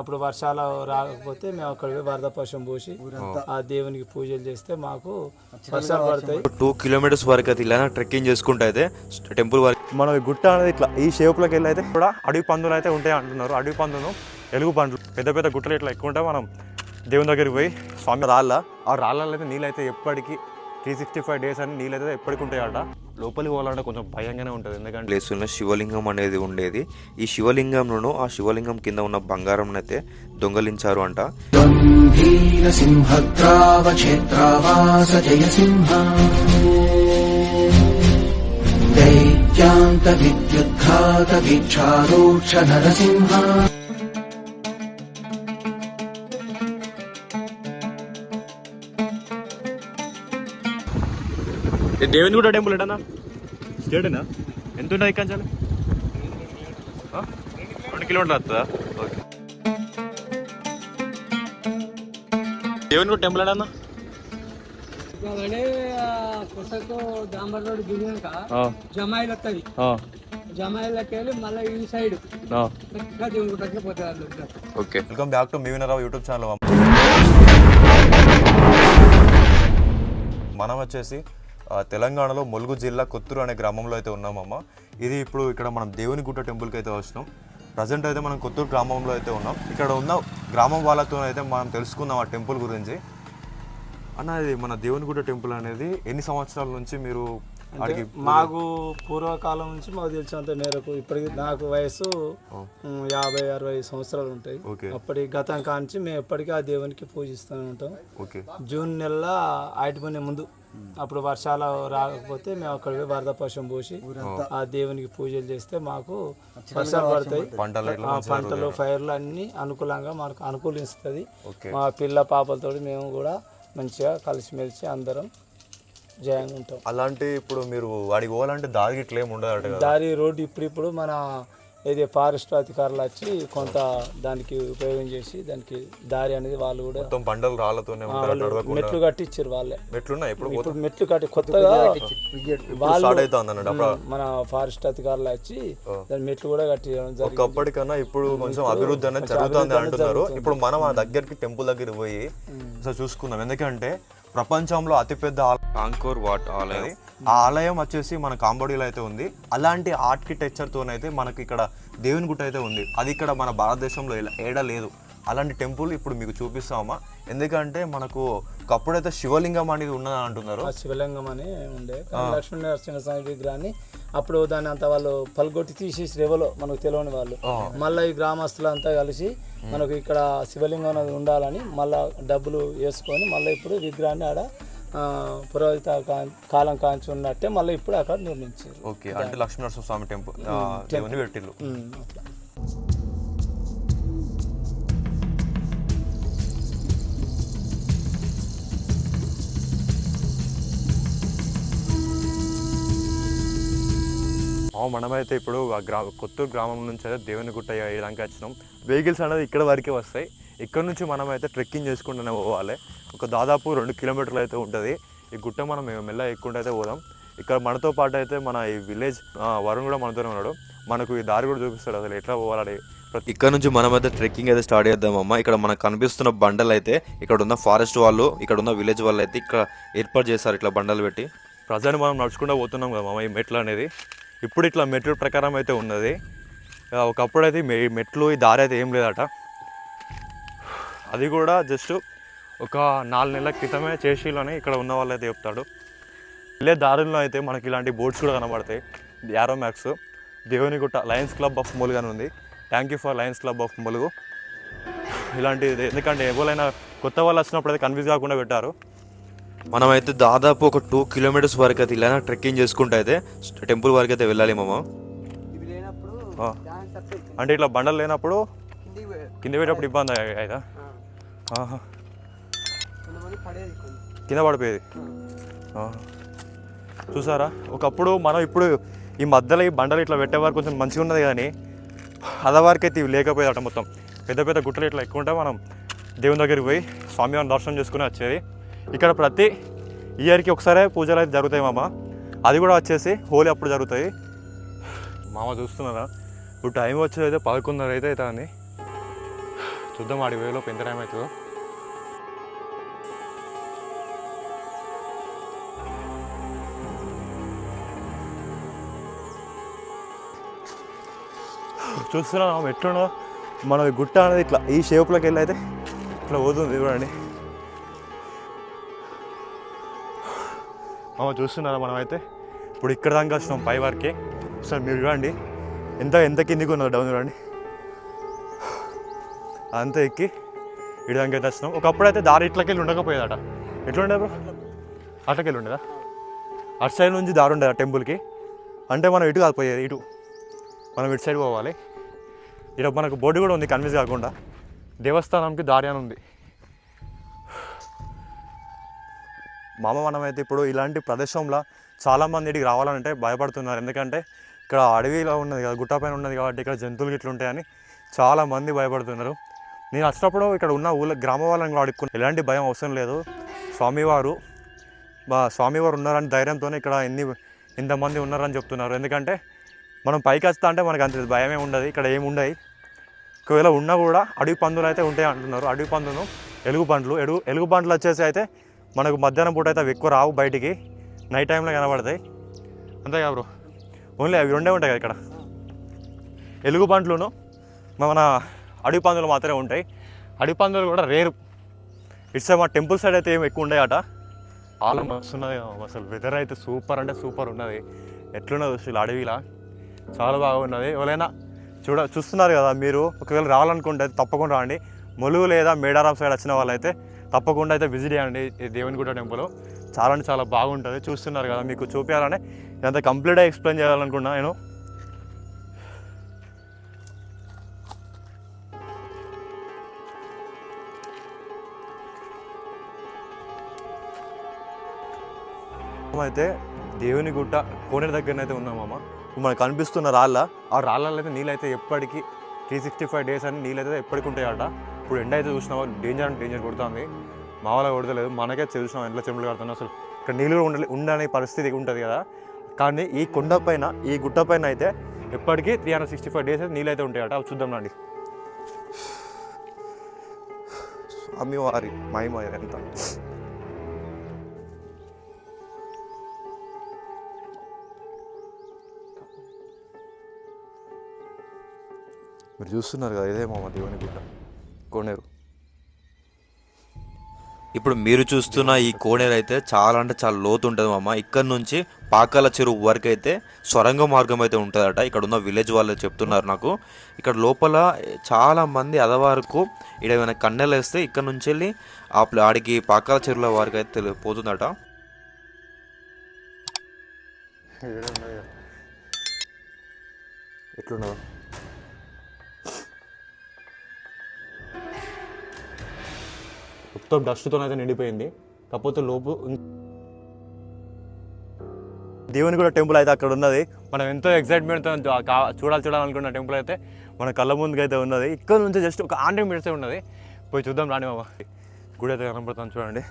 అప్పుడు వర్షాలు రాకపోతే మేము అక్కడ వరద పశం పోసి ఆ దేవునికి పూజలు చేస్తే మాకు వర్షాలు పడతాయి. టూ కిలోమీటర్స్ వరకు అయితే ఇలా ట్రెక్కింగ్ చేసుకుంటే అయితే టెంపుల్ వరకు మన గుట్ట అనేది ఇట్లా ఈ షేప్లోకి వెళ్ళి అయితే కూడా అడవి పందులు అయితే ఉంటాయి అంటున్నారు. అడవి పందులు ఎలుగు పండ్లు. పెద్ద పెద్ద గుట్టలు ఇట్లా ఎక్కువ ఉంటాయి. మనం దేవుని దగ్గరికి పోయి స్వామి రాళ్ళ. ఆ రాళ్ళలో అయితే నీళ్ళు అయితే ఎప్పటికీ త్రీ సిక్స్టీ ఫైవ్ డేస్ అని నీళ్ళు అయితే ఎప్పటికీ ఉంటాయట. లోపలికి పోవాలంటే కొంచెం భయంగానే ఉంటుంది. ఎందుకంటే ప్లేస్లో శివలింగం అనేది ఉండేది. ఈ శివలింగంను ఆ శివలింగం కింద ఉన్న బంగారం అయితే దొంగలించారు అంట. దైత్యాంత విద్యుద్ఘాత నరసింహ. దేవుని కూడా టెంపుల్ ఏంటన్నా స్టేటేనా ఎంత ఉంటుంది ఎక్కించాలి రెండు కిలోమీటర్లు వస్తుందా? ఓకే. దేవుని కూడా టెంపుల్ ఏంటన్నా ఇవాళ కొసకు దాంబర్ రోడ్ దిగినాక జమాయిలు వస్తుంది జమాయిలకి వెళ్ళి మళ్ళీ ఈ సైడ్. దేవుని పోతారు ఓకే. వెల్కమ్ బ్యాక్ టు మీ వినరావు యూట్యూబ్ ఛానల్. మనం వచ్చేసి తెలంగాణలో ములుగు జిల్లా కొత్తూరు అనే గ్రామంలో అయితే ఉన్నామమ్మ. ఇది ఇప్పుడు ఇక్కడ మనం దేవుని గుట్ట టెంపుల్కి అయితే వచ్చినాం ప్రజెంట్ అయితే మనం కొత్తూరు గ్రామంలో అయితే ఉన్నాం. ఇక్కడ ఉన్న గ్రామం వాళ్ళతో అయితే మనం తెలుసుకుందాం ఆ టెంపుల్ గురించి. అన్న ఇది మన దేవుని గుట్ట టెంపుల్ అనేది ఎన్ని సంవత్సరాల నుంచి మీరు అడిగి మాకు పూర్వకాలం నుంచి మాకు తెలిసినంత మేరకు ఇప్పటికి నాకు వయసు యాభై అరవై సంవత్సరాలు ఉంటాయి. అప్పటి గతం కాంచి మేము ఎప్పటికీ ఆ దేవునికి పూజిస్తూనే ఉంటాం. ఓకే. జూన్ నెల ఆయిటిపోయిన ముందు. అప్పుడు వర్షాలు రాకపోతే మేము అక్కడ వరద పశం పోసి ఆ దేవునికి పూజలు చేస్తే మాకు వర్షాలు పడతాయి. పంటలు ఫైర్లు అన్ని అనుకూలంగా మనకు అనుకూలిస్తుంది. మా పిల్ల పాపలతో మేము కూడా మంచిగా కలిసిమెలిసి అందరం జయంగా ఉంటాం. అలాంటి ఇప్పుడు మీరు వాడికి పోవాలంటే దారి ఇట్లా ఏమి ఉండదు దారి రోడ్డు ఇప్పుడు ఇప్పుడు మన ఏది ఫారెస్ట్ అధికారులు వచ్చి కొంత దానికి ఉపయోగం చేసి దానికి దారి అనేది వాళ్ళు కూడా మొత్తం బండలు రాళ్ళతోనే మెట్లు కట్టించారు వాళ్ళే. మెట్లున్నాయి ఇప్పుడు ఇప్పుడు మెట్లు కట్టి కొత్తగా వాళ్ళు మన ఫారెస్ట్ అధికారులు వచ్చి దాని మెట్లు కూడా కట్టించడం జరిగింది. ఒకప్పటికన్నా ఇప్పుడు కొంచెం అభివృద్ధి అనేది జరుగుతుంది అంటున్నారు. ఇప్పుడు మనం ఆ దగ్గరికి టెంపుల్ దగ్గరికి పోయి చూసుకుందాం. ఎందుకంటే ప్రపంచంలో అతిపెద్ద ఆలయం ఆంకోర్ వాట్ ఆలయం. ఆ ఆలయం వచ్చేసి మన కాంబోడియాలో అయితే ఉంది. అలాంటి ఆర్కిటెక్చర్తోనైతే మనకి ఇక్కడ దేవుని గుట్ట అయితే ఉంది. అది ఇక్కడ మన భారతదేశంలో ఇలా- ఏడ లేదు. అలాంటి టెంపుల్ ఇప్పుడు మీకు చూపిస్తామా ఎందుకంటే మనకు ఒకప్పుడైతే శివలింగం అనేది ఉన్నదని అంటున్నారు. శివలింగం అని ఉండే. లక్ష్మీ నరసింహస్వామి విగ్రహాన్ని అప్పుడు దాన్ని అంతా వాళ్ళు పలుగొట్టి తీసి రేవలో మనకు తెలియని వాళ్ళు. మళ్ళీ ఈ గ్రామస్తులంతా కలిసి మనకు ఇక్కడ శివలింగం అనేది ఉండాలని మళ్ళా డబ్బులు వేసుకొని మళ్ళీ ఇప్పుడు విగ్రహాన్ని ఆడ పురోహిత కాలం కాంచి ఉన్నట్టే మళ్ళీ ఇప్పుడు అక్కడ నిర్మించారు. ఓకే. అంటే లక్ష్మీనరసింహ స్వామి టెంపుల్ పెట్టిల్లు. మనమైతే ఇప్పుడు ఆ గ్రా కొత్తూరు గ్రామం నుంచి అయితే దేవుని గుట్ట ఇలాంటి వచ్చినాం. వెహికల్స్ అనేది ఇక్కడ వరకే వస్తాయి. ఇక్కడ నుంచి మనం అయితే ట్రెక్కింగ్ చేసుకుంటూనే పోవాలి. ఒక దాదాపు రెండు కిలోమీటర్లు అయితే ఉంటుంది. ఈ గుట్ట మనం మెల్ల ఎక్కుంటే అయితే పోదాం. ఇక్కడ మనతో పాటు అయితే మన ఈ విలేజ్ వరుణ్ కూడా మనతోనే ఉన్నాడు. మనకు ఈ దారి కూడా చూపిస్తాడు అసలు ఎట్లా పోవాలని. ప్రతి ఇక్కడ నుంచి మనం అయితే ట్రెక్కింగ్ అయితే స్టార్ట్ చేద్దామమ్మా ఇక్కడ మనకు కనిపిస్తున్న బండలు అయితే ఇక్కడ ఉన్న ఫారెస్ట్ వాళ్ళు ఇక్కడ ఉన్న విలేజ్ వాళ్ళు అయితే ఇక్కడ ఏర్పాటు చేస్తారు ఇట్లా బండలు పెట్టి. ప్రజెంట్ మనం నడుచుకుంటూ పోతున్నాం కదా మామ ఈ మెట్లు అనేది. ఇప్పుడు ఇట్లా మెట్లు ప్రకారం అయితే ఉన్నది. ఒకప్పుడు అయితే మె- మెట్లు ఈ దారి అయితే ఏం లేదట. అది కూడా జస్ట్ ఒక నాలుగు నెలల క్రితమే చేసిలోనే ఇక్కడ ఉన్న వాళ్ళు అయితే చెప్తాడు వెళ్ళే దారుల్లో అయితే మనకి ఇలాంటి బోర్డ్స్ కూడా కనబడతాయి. Arrow marks Devunigutta lions club of Mulugu అని ఉంది. Thank you for lions club of Mulugu ఇలాంటిది ఎందుకంటే ఎవరైనా కొత్త వాళ్ళు వచ్చినప్పుడు అయితే కన్ఫ్యూజ్ కాకుండా పెట్టారు. మనమైతే దాదాపు ఒక టూ కిలోమీటర్స్ వరకు అయితే ఇలా ట్రెక్కింగ్ చేసుకుంటూ అయితే టెంపుల్ వరకు అయితే వెళ్ళాలి మామ. అంటే ఇట్లా బండలు లేనప్పుడు కింద పెట్టేటప్పుడు ఇబ్బంది ఆహా. కింద పడిపోయేది. చూసారా? ఒకప్పుడు మనం ఇప్పుడు ఈ మధ్యలో ఈ బండలు ఇట్లా పెట్టేవారు కొంచెం మంచిగా ఉన్నది కానీ అదవారికి అయితే ఇవి లేకపోయేదట మొత్తం. పెద్ద పెద్ద గుట్టలు ఇట్లా ఎక్కువ ఉంటే మనం దేవుని దగ్గరికి పోయి స్వామివారిని దర్శనం చేసుకుని వచ్చేది. ఇక్కడ ప్రతి ఇయర్కి ఒకసారి పూజలు అయితే జరుగుతాయి మామ. అది కూడా వచ్చేసి హోలీ అప్పుడు జరుగుతాయి. మామ చూస్తున్నారా? ఇప్పుడు టైం వచ్చేది అయితే పదకొండున్నర అయితే అవుతుంది. చూద్దాం ఆడి వేలోపు ఎంత టైం అవుతుందో. చూస్తున్నాం ఎట్లున్నా మన గుట్ట అనేది ఇట్లా ఈ షేప్లోకి వెళ్ళి అయితే ఇట్లా పోతుంది చూడండి. మామ చూస్తున్నారా మనం అయితే? ఇప్పుడు ఇక్కడ దాకా వచ్చినాం పై వరకే. సార్ మీరు చూడండి. ఎంత ఎంత కిందికి ఉన్నదో డౌన్ చూడండి. అంతా ఎక్కి ఇటు దాకా అయితే వచ్చినాం. ఒకప్పుడు అయితే దారి ఇట్లకెళ్ళి ఉండకపోయేదట. ఎట్లుండే బ్రో? అట్లకెళ్ళి ఉండేదా అటు సైడ్ నుంచి దారి ఉండేదా టెంపుల్కి. అంటే మనం ఇటు కాదు పోయేది ఇటు. మనం ఇటు సైడ్ పోవాలి. ఇక్కడ మనకు బోర్డు కూడా ఉంది కన్విన్స్ కాకుండా. దేవస్థానంకి దారి అని ఉంది. మామ మనమైతే ఇప్పుడు ఇలాంటి ప్రదేశంలో చాలామంది ఇక్కడికి రావాలంటే భయపడుతున్నారు. ఎందుకంటే ఇక్కడ అడవిలో ఉన్నది కదా గుట్ట పైన ఉన్నది కాబట్టి ఇక్కడ జంతువులు ఇట్లా ఉంటాయని చాలామంది భయపడుతున్నారు. నేను వచ్చినప్పుడు ఇక్కడ ఉన్న ఊళ్ళో గ్రామ వాళ్ళని కూడా అడుక్కున్నాను ఎలాంటి భయం అవసరం లేదు. స్వామివారు మా స్వామివారు ఉన్నారని ధైర్యంతోనే ఇక్కడ ఎన్ని ఇంతమంది ఉన్నారని చెప్తున్నారు. ఎందుకంటే మనం పైకి వస్తా అంటే మనకు అంత భయమే ఉండదు. ఇక్కడ ఏమి ఉండవు ఒకవేళ ఉన్నా కూడా అడవి పందులు అయితే ఉంటాయి అంటున్నారు. అడవి పందులు ఎలుగు పండ్లు ఎలుగు ఎలుగు పండ్లు వచ్చేసి అయితే మనకు మధ్యాహ్నం పూట అయితే అవి ఎక్కువ రావు బయటికి. నైట్ టైంలో కనబడతాయి. అంతే బ్రో ఓన్లీ అవి రెండే ఉంటాయి కదా ఇక్కడ. ఎలుగు పండ్లును మన అడవి పందులు మాత్రమే ఉంటాయి. అడవి పందులు కూడా రేరు ఇట్స్ మా టెంపుల్ సైడ్ అయితే ఏమి ఎక్కువ ఉండేయట. ఆలం వస్తున్నది అసలు వెదర్ అయితే సూపర్ అంటే సూపర్ ఉన్నది. ఎట్లున్నది అసలు అడవిలా. చాలా బాగున్నది. ఎవరైనా చూడ చూస్తున్నారు కదా మీరు. ఒకవేళ రావాలనుకుంటే తప్పకుండా రండి. ములుగు లేదా మేడారం సైడ్ వచ్చిన వాళ్ళైతే తప్పకుండా అయితే విజిట్ చేయండి ఈ దేవునిగుట్ట టెంపుల్. చాలా అంటే చాలా బాగుంటుంది. చూస్తున్నారు కదా మీకు చూపించాలని ఎంత కంప్లీట్గా ఎక్స్ప్లెయిన్ చేయాలనుకున్నా నేను. అయితే దేవుని గుట్ట దగ్గర దగ్గరనైతే ఉన్నామమ్మ ఇప్పుడు మనకు కనిపిస్తున్న రాళ్ళ ఆ రాళ్ళలో అయితే నీళ్ళు అయితే ఎప్పటికీ త్రీ సిక్స్టీ ఫైవ్ డేస్ అని నీళ్ళు అయితే ఎప్పటికి ఉంటాయట. ఇప్పుడు ఎండ అయితే చూసినావా డేంజర్ అంటే డేంజర్ కొడుతుంది. మామూలుగా కొడతలేదు. మనకే చూసినాం ఎంట్లో చెంబులు కడుతున్నాం అసలు ఇక్కడ నీళ్ళు కూడా ఉండాలి ఉండని పరిస్థితి ఉంటుంది కదా. కానీ ఈ కొండ పైన ఈ గుట్ట పైన అయితే ఎప్పటికీ three hundred sixty five days అయితే నీళ్ళు అయితే ఉంటాయట. అవి చూద్దాం రండి. స్వామివారి మహిమ ఎంత? మీరు చూస్తున్నారు కదా ఇదే మా దేవుని గుట్ట. కోనేరు. ఇప్పుడు మీరు చూస్తున్న ఈ కోనేరు అయితే చాలా అంటే చాలా లోతు ఉంటుంది మామ. ఇక్కడ నుంచి పాకాల చెరువు వరకు అయితే సొరంగ మార్గం అయితే ఉంటుందట. ఇక్కడ ఉన్న విలేజ్ వాళ్ళు చెప్తున్నారు నాకు. ఇక్కడ లోపల చాలా మంది అదవరకు ఇక్కడ ఏమైనా కన్నెలు వేస్తే ఇక్కడ నుంచి వెళ్ళి ఆ ఆడికి పాకాల చెరువుల వరకు అయితే పోతుందట. ఎట్లున్నదో మొత్తం డస్ట్తో అయితే నిండిపోయింది. కాకపోతే లోపు దేవుని కూడా టెంపుల్ అయితే అక్కడ ఉన్నది. మనం ఎంతో ఎక్సైట్మెంట్తో చూడాలి చూడాలనుకున్న టెంపుల్ అయితే మన కళ్ళ ముందుకు అయితే ఉన్నది. ఇక్కడ నుంచి జస్ట్ ఒక హండ్రెడ్ మినిట్స్ ఉన్నది. పోయి చూద్దాం రాని మామ గుడి అయితే కనపడుతుంది చూడండి.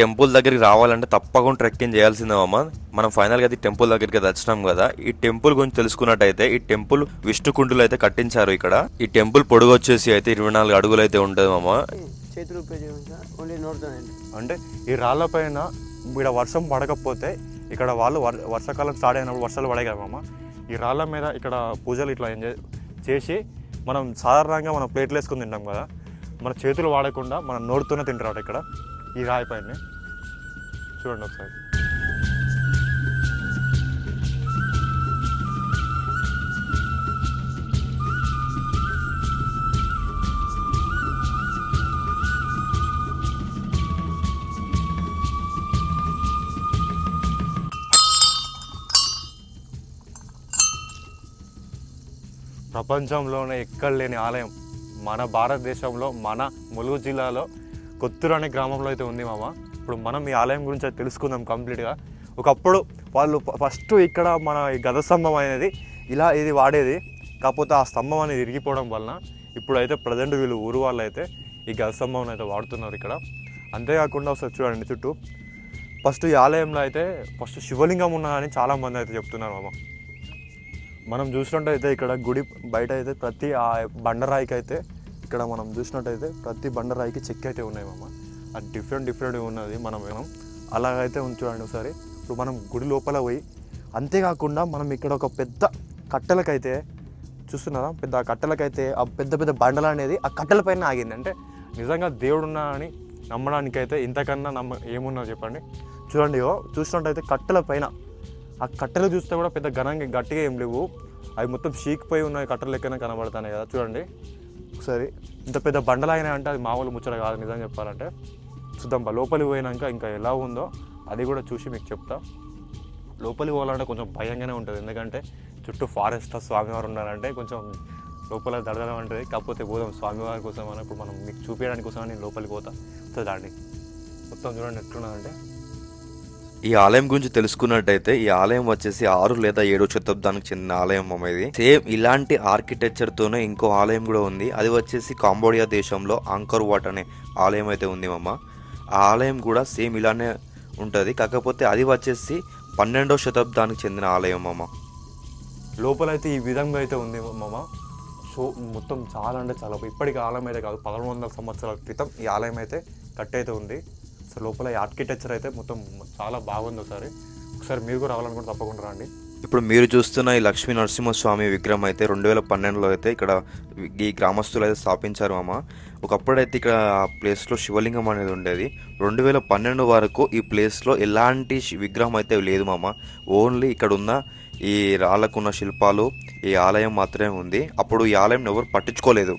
టెంపుల్ దగ్గరికి రావాలంటే తప్పకుండా ట్రెక్కింగ్ చేయాల్సిందే అమ్మ మనం ఫైనల్గా అది టెంపుల్ దగ్గరికి అయితే వచ్చినాం కదా. ఈ టెంపుల్ గురించి తెలుసుకున్నట్టయితే ఈ టెంపుల్ విష్ణుకుండులు అయితే కట్టించారు ఇక్కడ. ఈ టెంపుల్ పొడుగు వచ్చేసి అయితే ఇరవై నాలుగు అడుగులు అయితే ఉంటుంది అమ్మ చేతులు ఉపయోగించిన ఓన్లీ నోడుతానండి అంటే ఈ రాళ్ళ పైన ఇక్కడ వర్షం పడకపోతే ఇక్కడ వాళ్ళు వర్ వర్షాకాలం స్టార్ట్ అయినప్పుడు వర్షాలు పడే కదా మామ. ఈ రాళ్ళ మీద ఇక్కడ పూజలు ఇట్లా ఎంజాయ్ చేసి మనం సాధారణంగా మనం ప్లేట్లు వేసుకుని తింటాం కదా. మన చేతులు వాడకుండా మన నోడుతూనే తింటారు ఇక్కడ ఈ రాయి పైన. చూడండి ఒకసారి. ప్రపంచంలోనే ఎక్కడ లేని ఆలయం. మన భారతదేశంలో మన ములుగు జిల్లాలో కొత్తూరు అనే గ్రామంలో అయితే ఉంది మామ. ఇప్పుడు మనం ఈ ఆలయం గురించి అయితే తెలుసుకుందాం కంప్లీట్గా. ఒకప్పుడు వాళ్ళు ఫస్ట్ ఇక్కడ మన ఈ గద స్తంభం అనేది ఇలా ఇది వాడేది. కాకపోతే ఆ స్తంభం అనేది ఇరిగిపోవడం వలన ఇప్పుడైతే ప్రజెంట్ వీళ్ళు ఊరు వాళ్ళు అయితే ఈ గద స్తంభం అయితే వాడుతున్నారు ఇక్కడ. అంతేకాకుండా ఒకసారి చూడండి చుట్టూ. ఫస్ట్ ఈ ఆలయంలో అయితే ఫస్ట్ శివలింగం ఉన్నదని చాలామంది అయితే చెప్తున్నారు మామ. మనం చూసినట్టయితే ఇక్కడ గుడి బయట అయితే ప్రతి ఆ బండరాయికి అయితే ఇక్కడ మనం చూసినట్టయితే ప్రతి బండరాయికి చెక్ అయితే ఉన్నాయి మామ. అది డిఫరెంట్ డిఫరెంట్ ఉన్నది మనం మనం. అలాగైతే ఉంచుడండి ఒకసారి. ఇప్పుడు మనం గుడి లోపల పోయి అంతేకాకుండా మనం ఇక్కడ ఒక పెద్ద కట్టెలకైతే చూస్తున్నారా? పెద్ద కట్టెలకైతే ఆ పెద్ద పెద్ద బండలు అనేది ఆ కట్టెల పైన ఆగింది. అంటే నిజంగా దేవుడు ఉన్నాడని నమ్మడానికైతే ఇంతకన్నా నమ్మ ఏమున్నా చెప్పండి? చూడండి ఇగో చూసినట్టయితే కట్టెల పైన ఆ కట్టెలు చూస్తే కూడా పెద్ద ఘనంగా గట్టిగా ఏం లేవు. అవి మొత్తం షీక్పోయి ఉన్నాయి కట్టెల లెక్కనే కనబడుతున్నాయి కదా. చూడండి. ఒకసారి ఇంత పెద్ద బండలైనా అంటే అది మామూలు ముచ్చట కాదు నిజం చెప్పాలంటే. చూద్దాం లోపలికి పోయినాక ఇంకా ఎలా ఉందో అది కూడా చూసి మీకు చెప్తా. లోపలికి పోవాలంటే కొంచెం భయంగానే ఉంటుంది. ఎందుకంటే చుట్టూ ఫారెస్ట్ స్వామివారు ఉన్నారంటే కొంచెం లోపల దడదడం ఉంటుంది కాకపోతే పోదాం స్వామివారి కోసం అని ఇప్పుడు మనం మీకు చూపించడానికి కోసం నేను లోపలికి పోతా. దాండి మొత్తం చూడండి ఎట్లున్నదంటే. ఈ ఆలయం గురించి తెలుసుకున్నట్టయితే ఈ ఆలయం వచ్చేసి ఆరు లేదా ఏడో శతాబ్దానికి చెందిన ఆలయం అనేది సేమ్ ఇలాంటి ఆర్కిటెక్చర్ తోనే ఇంకో ఆలయం కూడా ఉంది. అది వచ్చేసి కాంబోడియా దేశంలో ఆంకర్ వాట్ అనే ఆలయం అయితే ఉంది మమ్మ ఆ ఆలయం కూడా సేమ్ ఇలానే ఉంటుంది. కాకపోతే అది వచ్చేసి పన్నెండో శతాబ్దానికి చెందిన ఆలయం అమ్మ. లోపల అయితే ఈ విధంగా అయితే ఉంది మమ్మ సో మొత్తం చాలా అంటే చాలా. ఇప్పటికి ఆలయం అయితే కాదు పదకొండు వందల సంవత్సరాల క్రితం ఈ ఆలయం అయితే కట్ అయితే ఉంది. సో లోపల ఈ ఆర్కిటెక్చర్ అయితే మొత్తం చాలా బాగుంది ఒకసారి. ఒకసారి మీరు కూడా రావాలనుకుంటే తప్పకుండా రండి. ఇప్పుడు మీరు చూస్తున్న ఈ లక్ష్మీ నరసింహస్వామి విగ్రహం అయితే రెండు వేల పన్నెండులో అయితే ఇక్కడ ఈ గ్రామస్తులు అయితే స్థాపించారు అమ్మ ఒకప్పుడైతే ఇక్కడ ఆ ప్లేస్లో శివలింగం అనేది ఉండేది. రెండు వేల పన్నెండు వరకు ఈ ప్లేస్లో ఎలాంటి విగ్రహం అయితే లేదు మామ. ఓన్లీ ఇక్కడ ఉన్న ఈ రాళ్ళకున్న శిల్పాలు ఈ ఆలయం మాత్రమే ఉంది. అప్పుడు ఈ ఆలయం ఎవరు పట్టించుకోలేదు.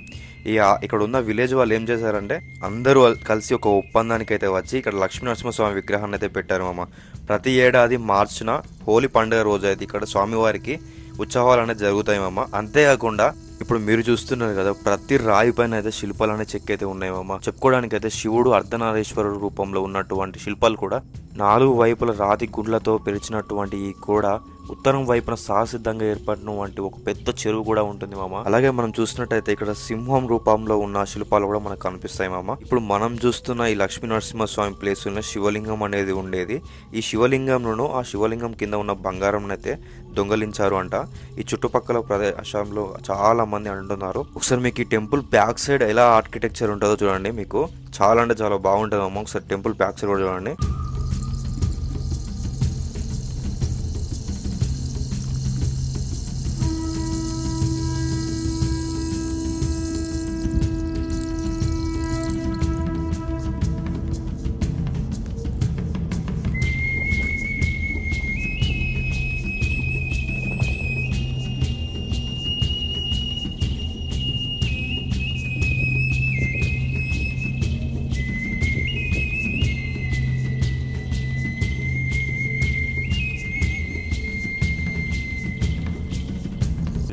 ఈ ఇక్కడ ఉన్న విలేజ్ వాళ్ళు ఏం చేశారంటే అందరూ కలిసి ఒక ఒప్పందానికి అయితే వచ్చి ఇక్కడ లక్ష్మీ నరసింహస్వామి విగ్రహాన్ని అయితే పెట్టారు మామ. ప్రతి ఏడాది మార్చిన హోలీ పండుగ రోజు అయితే ఇక్కడ స్వామివారికి ఉత్సవాలు అనేది జరుగుతాయి మామ. అంతేకాకుండా ఇప్పుడు మీరు చూస్తున్నారు కదా ప్రతి రాయి పైన అయితే శిల్పాలు అనే చెక్ అయితే ఉన్నాయి మామ. చెప్పుకోవడానికి అయితే శివుడు అర్ధనారీశ్వరుడు రూపంలో ఉన్నటువంటి శిల్పాలు కూడా నాలుగు వైపుల రాతి గుడ్లతో పెరిచినటువంటి ఈ కూడా ఉత్తరం వైపున సహసిద్ధంగా ఏర్పడినటువంటి ఒక పెద్ద చెరువు కూడా ఉంటుంది మామ. అలాగే మనం చూసినట్టయితే ఇక్కడ సింహం రూపంలో ఉన్న శిల్పాలు కూడా మనకు కనిపిస్తాయి మామ. ఇప్పుడు మనం చూస్తున్న ఈ లక్ష్మీ నరసింహస్వామి ప్లేస్ ఉన్న శివలింగం అనేది ఉండేది. ఈ శివలింగంలోనూ ఆ శివలింగం కింద ఉన్న బంగారం అయితే దొంగలించారు అంట. ఈ చుట్టుపక్కల ప్రదేశంలో చాలా మంది అంటున్నారు. ఒకసారి మీకు ఈ టెంపుల్ బ్యాక్ సైడ్ ఎలా ఆర్కిటెక్చర్ ఉంటుందో చూడండి మీకు. చాలా అంటే చాలా బాగుంటుంది అమ్మ ఒకసారి టెంపుల్ బ్యాక్ సైడ్ కూడా చూడండి.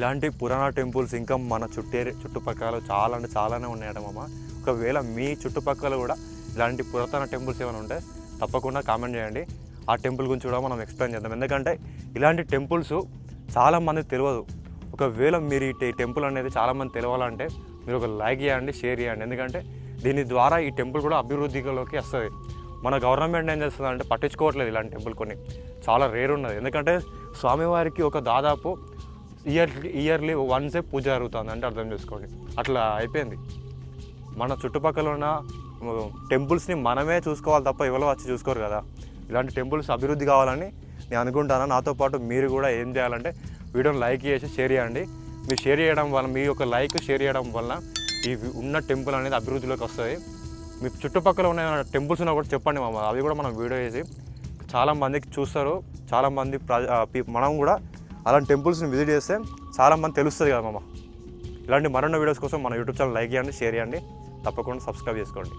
ఇలాంటి పురాణ టెంపుల్స్ ఇంకా మన చుట్టే చుట్టుపక్కల చాలా అంటే చాలానే ఉన్నాయట మామ. ఒకవేళ మీ చుట్టుపక్కల కూడా ఇలాంటి పురాతన టెంపుల్స్ ఏమైనా ఉంటే తప్పకుండా కామెంట్ చేయండి. ఆ టెంపుల్ గురించి కూడా మనం ఎక్స్ప్లెయిన్ చేద్దాం. ఎందుకంటే ఇలాంటి టెంపుల్స్ చాలామంది తెలియదు. ఒకవేళ మీరు ఈ టెంపుల్ అనేది చాలామంది తెలియాలంటే మీరు ఒక లైక్ చేయండి షేర్ చేయండి. ఎందుకంటే దీని ద్వారా ఈ టెంపుల్ కూడా అభివృద్ధిలోకి వస్తుంది. మన గవర్నమెంట్ ఏం చేస్తుంది అంటే పట్టించుకోవట్లేదు ఇలాంటి టెంపుల్ కొన్ని. చాలా రేర్ ఉన్నది. ఎందుకంటే స్వామివారికి ఒక దాదాపు ఇయర్లీ ఇయర్లీ వన్సే పూజ జరుగుతుంది అంటే అర్థం చేసుకోండి. అట్లా అయిపోయింది. మన చుట్టుపక్కల ఉన్న టెంపుల్స్ని మనమే చూసుకోవాలి తప్ప ఎవరో వచ్చి చూసుకోరు కదా. ఇలాంటి టెంపుల్స్ అభివృద్ధి కావాలని నేను అనుకుంటాను. నాతో పాటు మీరు కూడా ఏం చేయాలంటే వీడియోని లైక్ చేసి షేర్ చేయండి. మీరు షేర్ చేయడం వల్ల మీ యొక్క లైక్ షేర్ చేయడం వల్ల ఈ ఉన్న టెంపుల్ అనేది అభివృద్ధిలోకి వస్తుంది. మీ చుట్టుపక్కల ఉన్న టెంపుల్స్ ఉన్నా కూడా చెప్పండి మామ. అవి కూడా మనం వీడియో చేసి చాలామందికి చూస్తారు. చాలామంది ప్ర- మనం కూడా అలాంటి టెంపుల్స్ని విజిట్ చేస్తే చాలా మంది తెలుస్తుంది కదా మామ. ఇలాంటి మరొన్న వీడియోస్ కోసం మన యూట్యూబ్ ఛానల్ లైక్ చేయండి షేర్ చేయండి. తప్పకుండా సబ్స్క్రైబ్ చేసుకోండి.